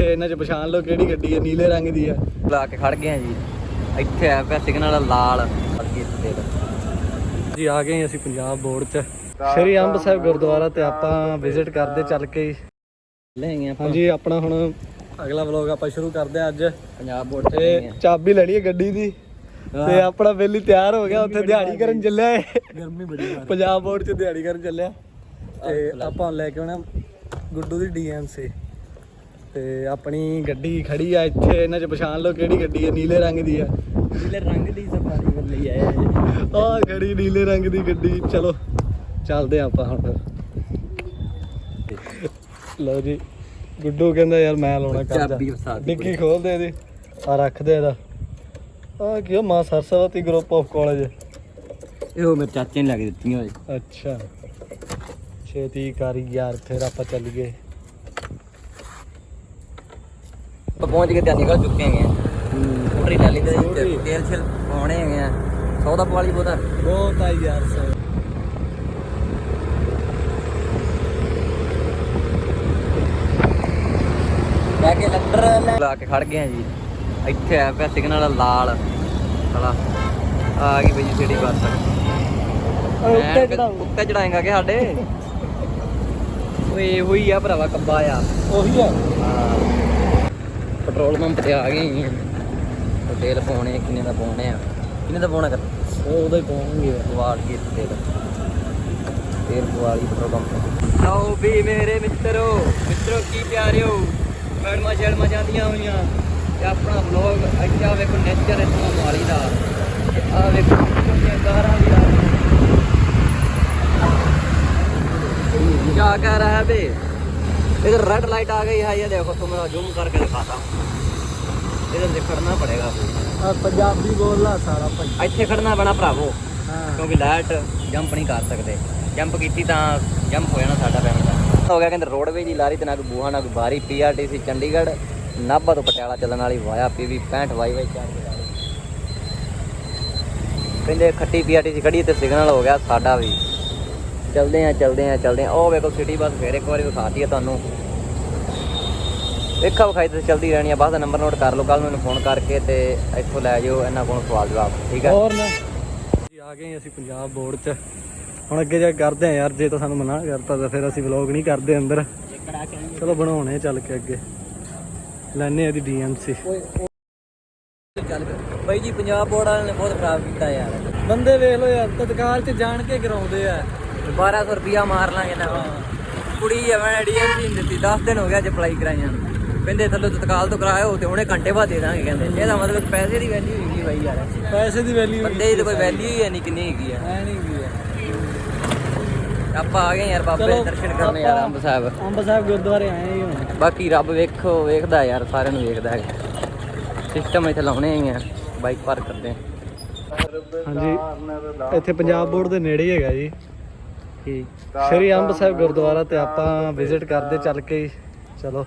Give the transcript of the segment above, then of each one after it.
ਤੇ ਇਹਨਾਂ 'ਚ ਪਛਾਣ ਲਓ ਕਿਹੜੀ ਗੱਡੀ ਹੈ ਨੀਲੇ ਰੰਗ ਦੀ ਹੈ। ਲਾ ਕੇ ਖੜ ਗਏ ਆ ਜੀ। ਇੱਥੇ ਆ ਪਿਆ ਸਿਗਨਲ ਲਾਲ। ਅੱਗੇ ਤੇ ਜੀ ਆ ਗਏ ਅਸੀਂ ਪੰਜਾਬ ਬੋਰਡ 'ਚ। ਸ਼੍ਰੀ ਅੰਬ ਸਾਹਿਬ ਗੁਰਦੁਆਰਾ ਤੇ ਆਪਾਂ ਵਿਜ਼ਿਟ ਕਰਦੇ ਚੱਲ ਕੇ ਹੀ। ਲੈ ਗਏ ਆਪਾਂ। ਹਾਂਜੀ ਆਪਣਾ ਹੁਣ ਅਗਲਾ ਵਲੌਗ ਆਪਾਂ ਸ਼ੁਰੂ ਕਰਦੇ ਹਾਂ ਅੱਜ। ਪੰਜਾਬ ਬੋਰਡ ਤੇ ਚਾਬੀ ਲੈਣੀ ਹੈ ਗੱਡੀ ਦੀ। ਤੇ ਆਪਣਾ ਬੇਲੀ ਤਿਆਰ ਹੋ ਗਿਆ ਉੱਥੇ ਦਿਹਾੜੀ ਕਰਨ ਚੱਲਿਆ ਏ ਗਰਮੀ ਬੜੀ ਪੰਜਾਬ ਬੋਰਡ 'ਚ ਦਿਹਾੜੀ ਕਰਨ ਚੱਲਿਆ। ਤੇ ਆਪਾਂ ਲੈ ਕੇ ਆਉਣਾ ਗੁੱਡੂ ਦੀ ਡੀਐਮਸੀ। ਤੇ ਆਪਣੀ ਗੱਡੀ ਖੜੀ ਆ ਇੱਥੇ ਇਹਨਾਂ 'ਚ ਪਛਾਣ ਲਓ ਕਿਹੜੀ ਗੱਡੀ ਹੈ ਨੀਲੇ ਰੰਗ ਦੀ ਹੈ ਨੀਲੇ ਰੰਗ ਦੀ ਸਫਾਰੀ ਲਈ ਆਏ ਆਹ ਖੜੀ ਨੀਲੇ ਰੰਗ ਦੀ ਗੱਡੀ ਚਲੋ ਚੱਲਦੇ ਆ ਆਪਾਂ ਹੁਣ ਫਿਰ। ਲਓ ਜੀ ਗੁੱਡੂ ਕਹਿੰਦਾ ਯਾਰ ਮੈਂ ਲਾਉਣਾ ਕਰ ਚਾਬੀ ਫਸਾ ਦਿੱਤੀ ਡਿੱਗੀ ਖੋਲ ਦੇ ਇਹਦੀ ਆ ਰੱਖ ਦੇ ਇਹਦਾ। ਆ ਕੀ ਆ, ਮਾਂ ਸਰਸਵਤੀ ਗਰੁੱਪ ਆਫ ਕਾਲਜ ਇਹੋ ਮੇਰੇ ਚਾਚੇ ਨੇ ਲੱਗ ਦਿੱਤੀਆਂ ਹੋਏ ਅੱਛਾ। ਛੇਤੀ ਕਰੀ ਯਾਰ ਫਿਰ ਆਪਾਂ ਚੱਲੀਏ ਆਪਾਂ ਪਹੁੰਚ ਕੇ ਤੇ ਨਿਕਲ ਚੁੱਕੇ ਹੈਗੇ ਸਕੂਟਰੀ ਲੈ ਲਈ ਤੇ। ਤੇਲ ਛਿਲ ਪਾਉਣੇ ਹੈਗੇ ਆ। ਸੌਦਾ ਪਵਾਲੀ ਬਹੁਤਾ। ਬਹੁਤ ਆ ਯਾਰ ਸੋ। ਲੈ ਕੇ ਲੱਟਰ ਲੈ ਕੇ ਖੜ ਗਏ ਆ ਜੀ। ਇੱਥੇ ਆ ਪਿਆ ਸਿਗਨਲ ਲਾਲ। ਹਲਾ ਆ ਗਈ ਬਈ ਸਿਟੀ ਬੱਸ। ਉੱਤੇ ਚੜਾਏਗਾ ਕਿ ਸਾਡੇ? ਓਏ ਹੋਈ ਆ ਭਰਾਵਾ ਕੱਬਾ ਆ। ਉਹੀ ਆ। ਪੈਟਰੋਲ ਪੰਪ ਤੇ ਆ ਗਏ ਹਾਂ ਤੇਲ ਪਾਉਣੇ ਕਿੰਨੇ ਦਾ ਪਾਉਣੇ ਆ? ਕਿੰਨੇ ਦਾ ਪਾਉਣਾ ਕਰ? ਉਹ ਉਹਦਾ ਹੀ ਪਾਉਣਗੇ। ਵਾਲ ਕੇ ਤੇਲ। ਤੇਲ ਵਾਲੀ ਪੈਟਰੋਲ ਪੰਪ ਲਓ ਵੀ ਮੇਰੇ ਮਿੱਤਰੋ ਮਿੱਤਰੋ ਕੀ ਪਿਆਰਿਓ ਮੈਡਮਾਂ ਸ਼ੈਡਮਾਂ ਜਾਂਦੀਆਂ ਹੋਈਆਂ। ਤੇ ਆਪਣਾ ਵਲੌਗ ਅੱਛਾ ਵੇਖੋ ਨੇਚਰ ਇਸ ਮਾਲੀ ਦਾ। ਆ ਵੇਖੋ ਕਿੰਨੀਆਂ ਕਾਰਾਂ ਵੀ ਆ ਕੀ ਕਰ ਰਹਾ ਹੈ ਬੇ? इधर रेड लाइट आ गई है ये देखो तुम जूम करके दिखाता हूँ इधर से खड़ना पड़ेगा ਆ ਪੰਜਾਬੀ ਬੋਲਦਾ ਸਾਰਾ ਭਾਈ ਇੱਥੇ ਖੜਨਾ ਪੈਣਾ ਭਰਾਵੋ ਹਾਂ ਕਿਉਂਕਿ ਲਾਈਟ ਜੰਪ ਨਹੀਂ ਕਰ ਸਕਦੇ ਜੰਪ ਕੀਤੀ ਤਾਂ ਜੰਪ ਹੋ ਜਾਣਾ ਸਾਡਾ ਪੈਣਾ ਹੋ ਗਿਆ ਕਹਿੰਦੇ ਰੋਡਵੇ ਦੀ ਲਾਰੀ ਤੇ ਨਾ ਕੋਈ ਬੂਹਾ ਨਾ ਕੋਈ ਬਾਰੀ ਪੀਆਰਟੀਸੀ ਚੰਡੀਗੜ੍ਹ ਨਾਭਾ ਤੋਂ ਪਟਿਆਲਾ ਚੱਲਣ ਵਾਲੀ ਵਾਇਆ ਪੀਵੀ 65 ਵਾਈ ਵਾਈ ਚਾਰ ਕਹਿੰਦੇ ਖੱਟੀ ਪੀਆਰਟੀਸੀ ਖੜੀ ਤੇ ਸਿਗਨਲ ਹੋ ਗਿਆ ਸਾਡਾ ਵੀ ਚਲਦੇ ਆ ਚਲਦੇ ਆ ਚਲਦੇ ਆ। ਉਹ ਵੇਖੋ ਸਿਟੀ ਬੱਸ ਫੇਰ ਇੱਕ ਵਾਰੀ ਵਿਖਾਤੀ ਆ ਤੁਹਾਨੂੰ। ਵੇਖਾ ਵਿਖਾਈ ਤੇ ਚਲਦੀ ਰਹਿਣੀ ਆ ਬੱਸ ਦਾ ਨੰਬਰ ਨੋਟ ਕਰ ਲਓ ਕੱਲ ਮੈਨੂੰ ਫੋਨ ਕਰਕੇ ਤੇ ਇੱਥੋਂ ਲੈ ਜਾਓ ਇਹਨਾਂ ਕੋਲੋਂ ਸਵਾਲ ਜਵਾਬ ਠੀਕ ਹੈ ਹੋਰ ਨਾ। ਜੀ ਆ ਗਏ ਅਸੀਂ ਪੰਜਾਬ ਬੋਰਡ 'ਚ। ਹੁਣ ਅੱਗੇ ਜਾ ਕਰਦੇ ਆ ਯਾਰ ਜੇ ਤਾਂ ਸਾਨੂੰ ਮਨਾ ਕਰਤਾ ਤਾਂ ਫਿਰ ਅਸੀਂ ਵਲੌਗ ਨਹੀਂ ਕਰਦੇ ਅੰਦਰ। ਚਲੋ ਬਣਾਉਣੇ ਚੱਲ ਕੇ ਅੱਗੇ। ਲੈਣੇ ਇਹਦੀ ਡੀਐਮਸੀ ਚੱਲ। ਬਾਈ ਜੀ ਪੰਜਾਬ ਬੋਰਡ ਵਾਲਿਆਂ ਨੇ ਬਹੁਤ ਖਰਾਬ ਕੀਤਾ ਯਾਰ। ਬੰਦੇ ਵੇਖ ਲਓ ਯਾਰ ਤਤਕਾਲ 'ਚ ਜਾਣ ਕੇ ਕਰਾਉਂਦੇ ਆ। 1200 ਰੁਪਿਆ ਮਾਰ ਲਾਂਗੇ ਨਾ। ਕੁੜੀ ਐਵੇਂ ਡੀਐਮਸੀ ਨਹੀਂ ਦਿੱਤੀ। 10 ਦਿਨ ਹੋ ਗਿਆ ਅੱਜ ਅਪਲਾਈ ਕਰਾਈਆਂ। ਕਹਿੰਦੇ ਥੱਲੇ ਤਤਕਾਲ ਤੋਂ ਕਰਾਇਓ ਤੇ ਹੁਣੇ ਘੰਟੇ ਬਾਅਦ ਦੇ ਦਾਂਗੇ ਕਹਿੰਦੇ। ਇਹਦਾ ਮਤਲਬ ਪੈਸੇ ਦੀ ਵੈਲਿਊ ਹੈਗੀ ਬਾਈ ਯਾਰ। ਪੈਸੇ ਦੀ ਵੈਲਿਊ ਬੰਦੇ ਦੀ ਕੋਈ ਵੈਲਿਊ ਹੀ ਨਹੀਂ ਕਿੰਨੀ ਹੈਗੀ ਆ। ਐ ਨਹੀਂ ਕੀ ਆ। ਆਪਾਂ ਆ ਗਏ ਯਾਰ ਬਾਬੇ ਦੇ ਦਰਸ਼ਨ ਕਰਨੇ ਯਾਰ ਅੰਬ ਸਾਹਿਬ। ਅੰਬ ਸਾਹਿਬ ਗੁਰਦੁਆਰੇ ਆਏ ਹੀ ਹੁਣ। ਬਾਕੀ ਰੱਬ ਵੇਖੋ ਵੇਖਦਾ ਯਾਰ ਸਾਰਿਆਂ ਨੂੰ ਵੇਖਦਾ ਹੈ। ਸਿਸਟਮ ਇੱਥੇ ਲਾਉਣੇ ਆ ਬਾਈਕ ਪਾਰਕ ਕਰਦੇ ਆ। ਹਾਂਜੀ। ਇੱਥੇ ਪੰਜਾਬ ਬੋਰਡ ਦੇ ਨੇੜੇ ਹੀ ਹੈਗਾ ਜੀ। ਠੀਕ ਸ਼੍ਰੀ ਅੰਬ ਸਾਹਿਬ ਗੁਰਦੁਆਰਾ ਤੇ ਆਪਾਂ ਵਿਜ਼ਿਟ ਕਰਦੇ ਚੱਲ ਕੇ। ਚਲੋ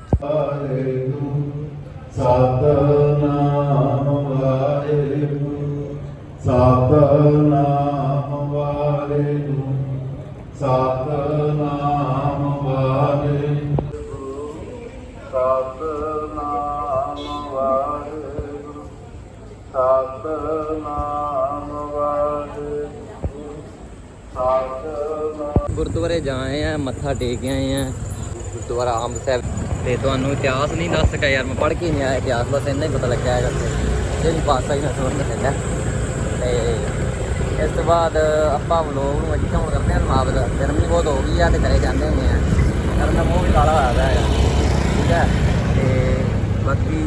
ਸਤਨਾਮ ਵਾਹਿਗੁਰੂ ਸਤਨਾਮ ਵਾਹਿਗੁਰੂ ਸਤਨਾਮ ਵਾਹਿਗੁਰੂ ਸਤਨਾਮ ਵਾਹਿਗੁਰੂ ਸਤਨਾਮ ਸਤਨਾਮ ਗੁਰਦੁਆਰੇ ਜਾਏ ਆ, ਮੱਥਾ ਟੇਕ ਆਏ ਆ। ਗੁਰਦੁਆਰਾ ਆਮ ਸਾਹਿਬ। ਤੇ ਤੁਹਾਨੂੰ ਇਤਿਹਾਸ ਨਹੀਂ ਦੱਸ ਸਕਿਆ ਯਾਰ, ਮੈਂ ਪੜ੍ਹ ਕੇ ਨਹੀਂ ਆਇਆ ਇਤਿਹਾਸ, ਬਸ ਇੰਨਾ ਹੀ ਪਤਾ ਲੱਗਿਆ ਹੈਗਾ। ਤੇ ਜਿਹੜੀ ਪਾਸਾ ਹੀ ਨਾ ਸੁਣ ਦਿੰਦਾ ਤੇ ਇਸ ਤੋਂ ਬਾਅਦ ਆਪਾਂ ਵਲੋਗ ਨੂੰ ਅੱਜ ਹੁਣ ਕਰਦੇ ਹਾਂ ਸਮਾਪਤ ਗਰਮੀ ਬਹੁਤ ਹੋ ਗਈ ਆ ਤੇ ਘਰੇ ਜਾਂਦੇ ਹੁੰਦੇ ਆ ਕਰਨ ਦਾ ਮੂੰਹ ਵੀ ਕਾਲਾ ਹੋਇਆ ਹੈ ਠੀਕ ਹੈ ਤੇ ਬਾਕੀ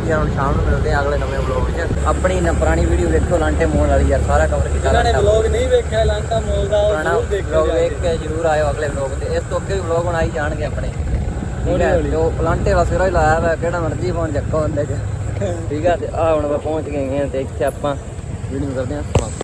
ਬਾਕੀ ਹੁਣ ਸ਼ਾਮ ਨੂੰ ਮਿਲਦੇ ਆ ਅਗਲੇ ਨਵੇਂ ਵਲੋਗ 'ਚ ਆਪਣੀ ਨਾ ਪੁਰਾਣੀ ਵੀਡੀਓ ਵੇਖੋ ਲਾਂਟੇ ਮੋੜ ਵਾਲੀ ਯਾਰ ਸਾਰਾ ਕਵਰ ਕੀਤਾ ਜਿਨ੍ਹਾਂ ਨੇ ਲਾਂਟਾ। ਵਲੌਗ ਨਹੀਂ ਵੇਖਿਆ ਲਾਂਟਾ ਮੋਲ ਦਾ ਉਹ ਜ਼ਰੂਰ ਜਾ ਵੇਖ ਕੇ। ਜਰੂਰ ਆਇਓ ਅਗਲੇ ਵਲੌਗ ਤੇ ਇਸ ਤੋਂ ਅੱਗੇ ਵੀ ਵਲੌਗ ਬਣਾਈ ਜਾਣਗੇ ਆਪਣੇ ਠੀਕ ਹੈ। ਜੋ ਪਲਾਂਟੇ ਵਾਲਾ ਸਿਰਾ ਹੀ ਲਾਇਆ ਹੋਇਆ ਕਿਹੜਾ ਮਰਜ਼ੀ ਫੋਨ ਚੱਕੋ ਹੁੰਦੇ ਚ ਠੀਕ ਹੈ ਤੇ ਆ ਹੁਣ ਆਪਾਂ ਪਹੁੰਚ ਗਏ ਹਾਂ ਤੇ ਇੱਥੇ ਆਪਾਂ ਵੀਡੀਓ ਕਰਦੇ ਹਾਂ